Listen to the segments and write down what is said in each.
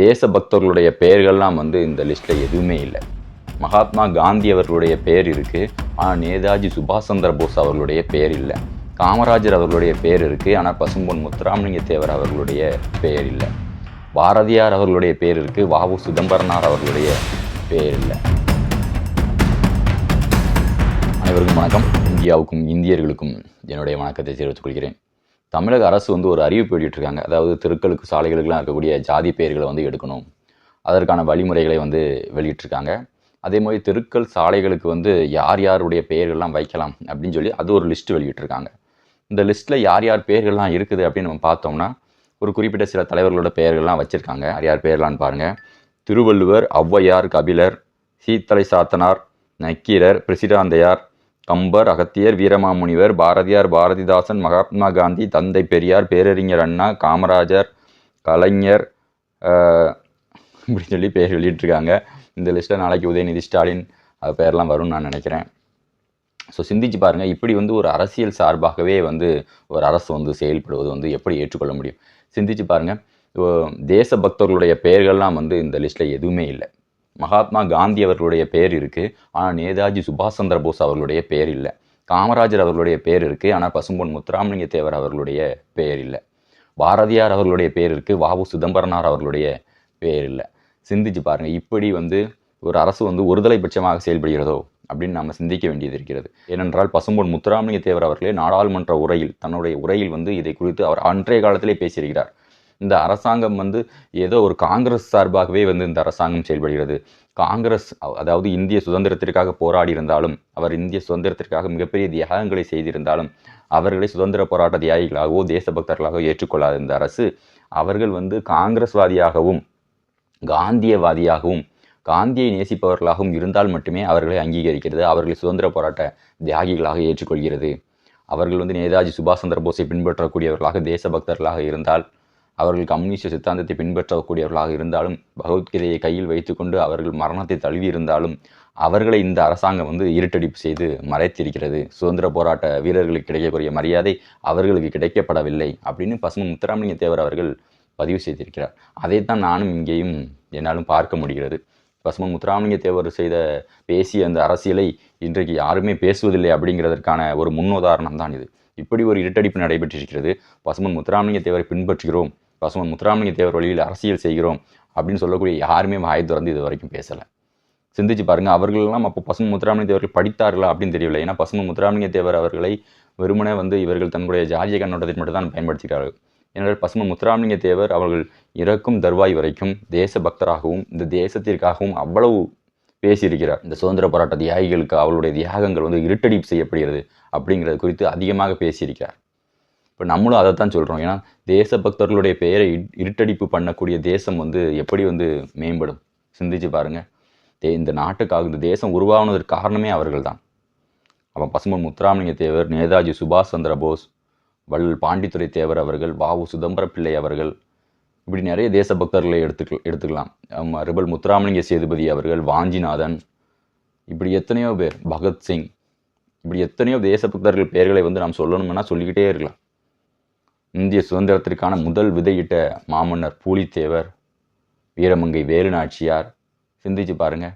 தேசபக்தர்களுடைய பெயர்கள்லாம் வந்து இந்த லிஸ்ட்டில் எதுவுமே இல்லை. மகாத்மா காந்தி அவர்களுடைய பெயர் இருக்குது ஆனால் நேதாஜி சுபாஷ் சந்திர போஸ் அவர்களுடைய பெயர் இல்லை. காமராஜர் அவர்களுடைய பெயர் இருக்குது ஆனால் பசும்பொன் முத்துராமலிங்க தேவர் அவர்களுடைய பெயர் இல்லை. பாரதியார் அவர்களுடைய பெயர் இருக்குது வாவு சிதம்பரனார் அவர்களுடைய பெயர் இல்லை. அனைவருக்கும் வணக்கம். இந்தியாவுக்கும் இந்தியர்களுக்கும் என்னுடைய வணக்கத்தை தெரிவித்துக் கொள்கிறேன். தமிழக அரசு வந்து ஒரு அறிவிப்பு வெளியிட்டிருக்காங்க. அதாவது தெருக்களுக்கு சாலைகளுக்கெல்லாம் இருக்கக்கூடிய ஜாதி பெயர்களை வந்து எடுக்கணும். அதற்கான வழிமுறைகளை வந்து வெளியிட்டிருக்காங்க. அதே மாதிரி தெருக்கள் சாலைகளுக்கு வந்து யார் யாருடைய பெயர்கள்லாம் வைக்கலாம் அப்படின்னு சொல்லி அது ஒரு லிஸ்ட் வெளியிட்டிருக்காங்க. இந்த லிஸ்ட்டில் யார் யார் பெயர்கள்லாம் இருக்குது அப்படின்னு நம்ம பார்த்தோம்னா ஒரு குறிப்பிட்ட சில தலைவர்களோட பெயர்கள்லாம் வச்சுருக்காங்க. யார் யார் பெயர்லான்னு பாருங்கள் திருவள்ளுவர் ஔவையார் கபிலர் சீத்தலை சாத்தனார் நக்கீரர் பிரசிடாந்தையார் கம்பர் அகத்தியர் வீரமாமுனிவர் பாரதியார் பாரதிதாசன் மகாத்மா காந்தி தந்தை பெரியார் பேரறிஞர் அண்ணா காமராஜர் கலைஞர் ஆஹ், இப்படி சொல்லி பேர் வெளியிட்டிருக்காங்க இந்த லிஸ்ட்டில் நாளைக்கு உதயநிதி ஸ்டாலின் அது பேர்லாம் வரும்னு நான் நினைக்கிறேன். ஸோ சிந்திச்சு பாருங்கள் இப்படி வந்து ஒரு அரசியல் சார்பாகவே வந்து ஒரு அரசு வந்து செயல்படுவது வந்து எப்படி ஏற்றுக்கொள்ள முடியும்? சிந்திச்சு பாருங்கள் தேசபக்தர்களுடைய பெயர்கள்லாம் வந்து இந்த லிஸ்ட்டில் எதுவுமே இல்லை. மகாத்மா காந்தி அவர்களுடைய பேர் இருக்குது ஆனால் நேதாஜி சுபாஷ் சந்திர போஸ் அவர்களுடைய பேர் இல்லை. காமராஜர் அவர்களுடைய பேர் இருக்குது ஆனால் பசும்பொன் முத்துராமலிங்க தேவர் அவர்களுடைய பெயர் இல்லை. பாரதியார் அவர்களுடைய பேர் இருக்குது வாவு சிதம்பரனார் அவர்களுடைய பெயர் இல்லை. சிந்திச்சு பாருங்கள் இப்படி வந்து ஒரு அரசு வந்து ஒருதலை பட்சமாக செயல்படுகிறதோ அப்படின்னு நம்ம சிந்திக்க வேண்டியது இருக்கிறது. ஏனென்றால் பசும்பொன் முத்துராமலிங்க தேவர் அவர்களே நாடாளுமன்ற உரையில் தன்னுடைய உரையில் வந்து இதை குறித்து அவர் அன்றைய காலத்திலே பேசியிருக்கிறார். இந்த அரசாங்கம் வந்து ஏதோ ஒரு காங்கிரஸ் சார்பாகவே வந்து இந்த அரசாங்கம் செயல்படுகிறது. காங்கிரஸ் அதாவது இந்திய சுதந்திரத்திற்காக போராடி இருந்தாலும் அவர் இந்திய சுதந்திரத்திற்காக மிகப்பெரிய தியாகங்களை செய்திருந்தாலும் அவர்களை சுதந்திர போராட்ட தியாகிகளாகவோ தேசபக்தர்களாகவோ ஏற்றுக்கொள்ளாத இந்த அரசு அவர்கள் வந்து காங்கிரஸ்வாதியாகவும் காந்தியவாதியாகவும் காந்தியை நேசிப்பவர்களாகவும் இருந்தால் மட்டுமே அவர்களை அங்கீகரிக்கிறது அவர்களை சுதந்திர போராட்ட தியாகிகளாக ஏற்றுக்கொள்கிறது. அவர்கள் வந்து நேதாஜி சுபாஷ் சந்திர போஸை பின்பற்றக்கூடியவர்களாக தேசபக்தர்களாக இருந்தால் அவர்கள் கம்யூனிஸ்ட் சித்தாந்தத்தை பின்பற்றக்கூடியவர்களாக இருந்தாலும் பகவத்கீதையை கையில் வைத்துக்கொண்டு அவர்கள் மரணத்தை தழுவி இருந்தாலும் அவர்களை இந்த அரசாங்கம் வந்து இருட்டடிப்பு செய்து மறைத்திருக்கிறது. சுதந்திர போராட்ட வீரர்களுக்கு கிடைக்கக்கூடிய மரியாதை அவர்களுக்கு கிடைக்கப்படவில்லை அப்படின்னு பசும முத்துராமலிங்க தேவர் அவர்கள் பதிவு செய்திருக்கிறார். அதைத்தான் நானும் இங்கேயும் என்னாலும் பார்க்க முடிகிறது. பசும முத்துராமலிங்க தேவர் செய்த பேசிய அந்த அரசியலை இன்றைக்கு யாருமே பேசுவதில்லை அப்படிங்கிறதற்கான ஒரு முன்னுதாரணம் தான் இது. இப்படி ஒரு இருட்டடிப்பு நடைபெற்றிருக்கிறது. பசுமன் முத்துராமலிங்க தேவரை பின்பற்றுகிறோம். பசுமன் முத்துராமலிங்க தேவர் வழியில் அரசியல் செய்கிறோம் அப்படின்னு சொல்லக்கூடிய யாருமே வாய் திறந்து இது வரைக்கும் பேசலை. சிந்திச்சு பாருங்கள் அவர்களெல்லாம் அப்போ பசுமன் முத்துராமலிங்க தேவர்கள் படித்தார்களா அப்படின்னு தெரியவில்லை. ஏன்னா பசுமன் முத்துராமலிங்க தேவர் அவர்களை வெறுமனே வந்து இவர்கள் தன்னுடைய ஜாதிய கண்ணோட்டத்தை மட்டும் தான் பயன்படுத்துகிறார்கள் ஏனென்றால் பசுமன் முத்துராமலிங்க தேவர் அவர்கள் இறக்கும் தருவாய் வரைக்கும் தேச பக்தராகவும் இந்த தேசத்திற்காகவும் அவ்வளவு பேசியிருக்கிறார். இந்த சுதந்திர போராட்ட தியாகிகளுக்கு அவளுடைய தியாகங்கள் வந்து இருட்டடிப்பு செய்யப்படுகிறது அப்படிங்கிறது குறித்து அதிகமாக பேசியிருக்கிறார். இப்போ நம்மளும் அதை தான் சொல்கிறோம் ஏன்னா தேசபக்தர்களுடைய பெயரை இட்- இருட்டடிப்பு பண்ணக்கூடிய தேசம் வந்து எப்படி வந்து மேம்படும்? சிந்திச்சு பாருங்கள் தே இந்த நாட்டுக்காக இந்த தேசம் உருவாகுனதற்கு காரணமே அவர்கள் தான் அவன் பசுமன் முத்துராமலிங்க தேவர் நேதாஜி சுபாஷ் சந்திர போஸ் வள்ளல் பாண்டித்துரை தேவர் அவர்கள் வாவு சிதம்பர பிள்ளை அவர்கள் இப்படி நிறைய தேசபக்தர்களை எடுத்துக்க எடுத்துக்கலாம். ஆமா, ரிபல் முத்துராமலிங்க சேதுபதி அவர்கள் வாஞ்சிநாதன் இப்படி எத்தனையோ பேர் பகத்சிங் இப்படி எத்தனையோ தேசபக்தர்கள் பெயர்களை வந்து நாம் சொல்லணும்னா சொல்லிக்கிட்டே இருக்கலாம். இந்திய சுதந்திரத்திற்கான முதல் விதையிட்ட மாமன்னர் பூலித்தேவர் வீரமங்கை வேலுநாச்சியார். சிந்திச்சு பாருங்க.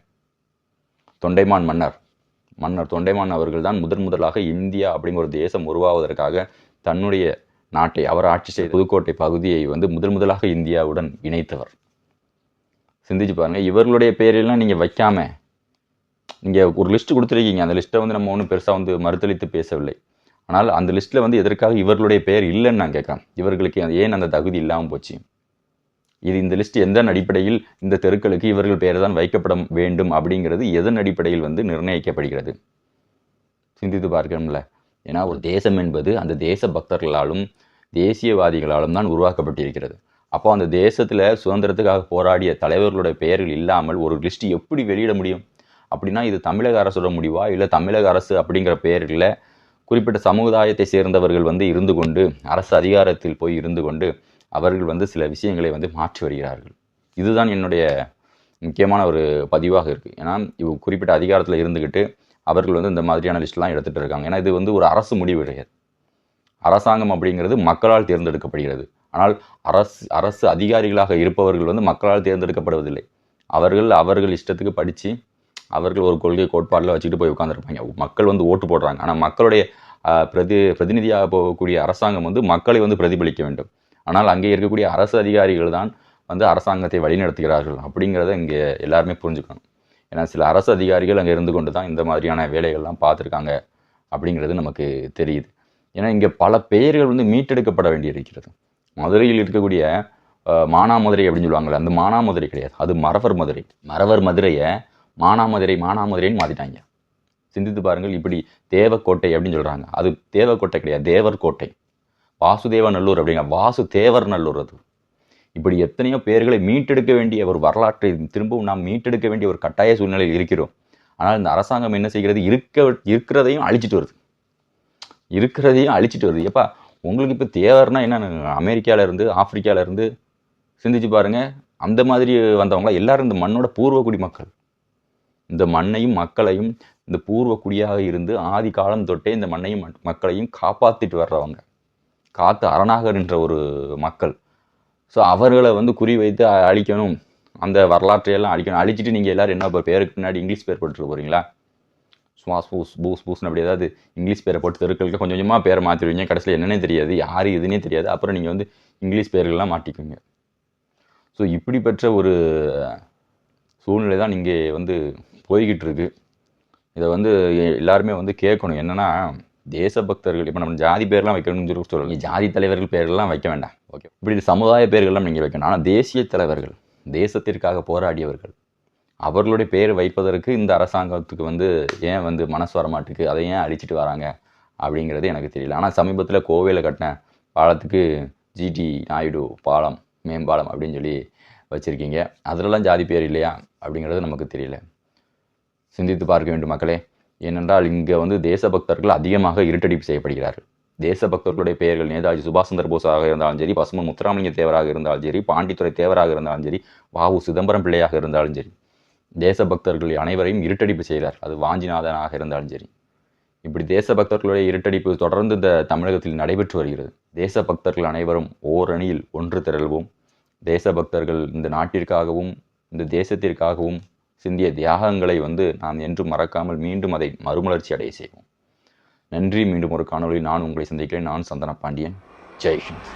தொண்டைமான் மன்னர். மன்னர் தொண்டைமான் அவர்கள் தான் முதன் முதலாக இந்தியா அப்படிங்கிற ஒரு தேசம் உருவாவதற்காக தன்னுடைய நாட்டை அவர் ஆட்சி செய்த புதுக்கோட்டை பகுதியை வந்து முதன் முதலாக இந்தியாவுடன் இணைத்தவர். சிந்திச்சு பாருங்க. இவர்களுடைய பெயரெல்லாம் நீங்கள் வைக்காம நீங்கள் ஒரு லிஸ்ட் கொடுத்துருக்கீங்க. அந்த லிஸ்ட்டை வந்து நம்ம ஒன்றும் பெருசாக வந்து மறுத்தளித்து பேசவில்லை. ஆனால் அந்த லிஸ்ட்டில் வந்து எதற்காக இவர்களுடைய பெயர் இல்லைன்னு நான் கேட்குறேன். இவர்களுக்கு ஏன் அந்த தகுதி இல்லாமல் போச்சு? இது இந்த லிஸ்ட் எந்த அடிப்படையில் இந்த தெருக்களுக்கு இவர்கள் பெயர் தான் வைக்கப்பட வேண்டும் அப்படிங்கிறது எதன் அடிப்படையில் வந்து நிர்ணயிக்கப்படுகிறது? சிந்தித்து பார்க்கணும்ல. ஏன்னா ஒரு தேசம் என்பது அந்த தேச பக்தர்களாலும் தேசியவாதிகளாலும் தான் உருவாக்கப்பட்டிருக்கிறது. அப்போ அந்த தேசத்தில் சுதந்திரத்துக்காக போராடிய தலைவர்களுடைய பெயர்கள் இல்லாமல் ஒரு லிஸ்ட் எப்படி வெளியிட முடியும்? அப்படின்னா இது தமிழக அரசோட முடிவா? இல்லை தமிழக அரசு அப்படிங்கிற பெயரில் குறிப்பிட்ட சமுதாயத்தை சேர்ந்தவர்கள் வந்து இருந்து கொண்டு அரசு அதிகாரத்தில் போய் இருந்து கொண்டு அவர்கள் வந்து சில விஷயங்களை வந்து மாற்றி வருகிறார்கள். இதுதான் என்னுடைய முக்கியமான ஒரு பதிவாக இருக்குது ஏன்னா இவ் குறிப்பிட்ட அதிகாரத்தில் இருந்துக்கிட்டு அவர்கள் வந்து இந்த மாதிரியான லிஸ்ட்லாம் எடுத்துகிட்டு இருக்காங்க. ஏன்னா இது வந்து ஒரு அரசு முடிவு கிடையாது அரசாங்கம் அப்படிங்கிறது மக்களால் தேர்ந்தெடுக்கப்படுகிறது. ஆனால் அரசு அரசு அதிகாரிகளாக இருப்பவர்கள் வந்து மக்களால் தேர்ந்தெடுக்கப்படுவதில்லை. அவர்கள் அவர்கள் இஷ்டத்துக்கு படித்து அவர்கள் ஒரு கொள்கை கோட்பாடில் வச்சுட்டு போய் உட்காந்துருப்பாங்க மக்கள் வந்து ஓட்டு போடுறாங்க. ஆனால் மக்களுடைய பிரதி பிரதிநிதியாக போகக்கூடிய அரசாங்கம் வந்து மக்களை வந்து பிரதிபலிக்க வேண்டும். ஆனால் அங்கே இருக்கக்கூடிய அரசு அதிகாரிகள் தான் வந்து அரசாங்கத்தை வழிநடத்துகிறார்கள் அப்படிங்கிறத இங்கே எல்லாருமே புரிஞ்சுக்கணும். ஏன்னா சில அரசு அதிகாரிகள் அங்கே இருந்து கொண்டு தான் இந்த மாதிரியான வேலைகள்லாம் பார்த்துருக்காங்க அப்படிங்கிறது நமக்கு தெரியுது. ஏன்னா இங்கே பல பெயர்கள் வந்து மீட்டெடுக்கப்பட வேண்டியிருக்கிறது. மதுரையில் இருக்கக்கூடிய மானாமதுரை அப்படின்னு சொல்லுவாங்கள்ல அந்த மானாமதுரை கிடையாது. அது மறவர் மதுரை. மறவர் மதுரையை மானாமதுரை மானாமதுரைன்னு மாற்றிட்டாங்க சிந்தித்து பாருங்கள் இப்படி தேவக்கோட்டை அப்படின்னு சொல்கிறாங்க அது தேவக்கோட்டை கிடையாது தேவர் கோட்டை. வாசுதேவ நல்லூர் அப்படிங்க வாசு தேவர் நல்லூர் அது. இப்படி எத்தனையோ பேர்களை மீட்டெடுக்க வேண்டிய ஒரு வரலாற்றை திரும்பவும் நாம் மீட்டெடுக்க வேண்டிய ஒரு கட்டாய சூழ்நிலையில் இருக்கிறோம். ஆனால் இந்த அரசாங்கம் என்ன செய்கிறது? இருக்க இருக்கிறதையும் அழிச்சிட்டு வருது. இருக்கிறதையும் அழிச்சிட்டு வருது. எப்பா உங்களுக்கு இப்போ தேவர்னா என்ன அமெரிக்காவிலேருந்து ஆப்பிரிக்காவிலேருந்து சிந்திச்சு பாருங்கள் அந்த மாதிரி வந்தவங்களா? எல்லாரும் இந்த மண்ணோட பூர்வ மக்கள் இந்த மண்ணையும் மக்களையும் இந்த பூர்வ குடியாக இருந்து ஆதி காலம் தொட்டே இந்த மண்ணையும் மக்களையும் காப்பாத்திட்டு வர்றவங்க. காத்து அரணாக என்ற ஒரு மக்கள். ஸோ அவர்களை வந்து குறி வைத்து அழிக்கணும். அந்த வரலாற்றையெல்லாம் அழிக்கணும். அழிச்சிட்டு நீங்கள் எல்லோரும் என்ன இப்போ பேருக்கு பின்னாடி இங்கிலீஷ் பேர் போட்டுட்டு போறீங்களா? சுவாஸ் பூஸ் பூஸ் பூஸ்னு அப்படி ஏதாவது இங்கிலீஷ் பேரை போட்டு தெருக்களுக்கு கொஞ்சம் கொஞ்சமாக பேரை மாற்றிடுவீங்க கடைசியில் என்னன்னே தெரியாது. யார் இதுன்னே தெரியாது. அப்புறம் நீங்கள் வந்து இங்கிலீஷ் பேர்கள்லாம் மாட்டிக்குவீங்க. ஸோ இப்படிப்பட்ட ஒரு சூழ்நிலை தான் இங்கே வந்து போய்கிட்டு இருக்குது இதை வந்து எல்லாருமே வந்து கேட்கணும். என்னென்னா தேசபக்தர்கள் இப்போ நம்ம ஜாதி பேர்லாம் வைக்கணும்னு சொல்லி சொல்லுவாங்க ஜாதி தலைவர்கள் பேர்லாம் வைக்க வேண்டாம். ஓகே. இப்படி சமுதாய பேர்கள்லாம் நீங்கள் வைக்கணும். ஆனால் தேசிய தலைவர்கள் தேசத்திற்காக போராடியவர்கள் அவர்களுடைய பேர் வைப்பதற்கு இந்த அரசாங்கத்துக்கு வந்து ஏன் வந்து மனசு வர மாட்டுக்கு அதை ஏன் அழிச்சிட்டு வராங்க? அப்படிங்கிறது எனக்கு தெரியல. ஆனால் சமீபத்தில் கோவையில் கட்டின பாலத்துக்கு ஜிடி நாயுடு பாலம் மேம்பாலம் அப்படின்னு சொல்லி வச்சுருக்கீங்க. அதிலலாம் ஜாதி பேர் இல்லையா? அப்படிங்கிறது நமக்கு தெரியல. சிந்தித்து பார்க்க வேண்டும் மக்களே. ஏனென்றால் இங்கே வந்து தேசபக்தர்கள் அதிகமாக இருட்டடிப்பு செய்யப்படுகிறார்கள். தேசபக்தர்களுடைய பெயர்கள் நேதாஜி சுபாஷ் சந்திர போஸாக இருந்தாலும் சரி பசுமன் முத்துராமலிங்க தேவராக இருந்தாலும் சரி பாண்டித்துறை தேவராக இருந்தாலும் சரி வாவு சிதம்பரம் பிள்ளையாக இருந்தாலும் சரி தேசபக்தர்கள் அனைவரையும் இருட்டடிப்பு செய்தார். அது வாஞ்சிநாதனாக இருந்தாலும் சரி. இப்படி தேசபக்தர்களுடைய இருட்டடிப்பு தொடர்ந்து இந்த தமிழகத்தில் நடைபெற்று வருகிறது. தேசபக்தர்கள் அனைவரும் ஓரணியில் ஒன்று திரள்வோம். தேசபக்தர்கள் இந்த நாட்டிற்காகவும் இந்த தேசத்திற்காகவும் சிந்திய தியாகங்களை வந்து நாம் என்றும் மறக்காமல் மீண்டும் அதை மறுமலர்ச்சி அடைய செய்வோம். நன்றி. மீண்டும் ஒரு காணொலி நான் உங்களை சந்திக்கிறேன். நான் சந்தன பாண்டியன். ஜெய்ஹிந்த்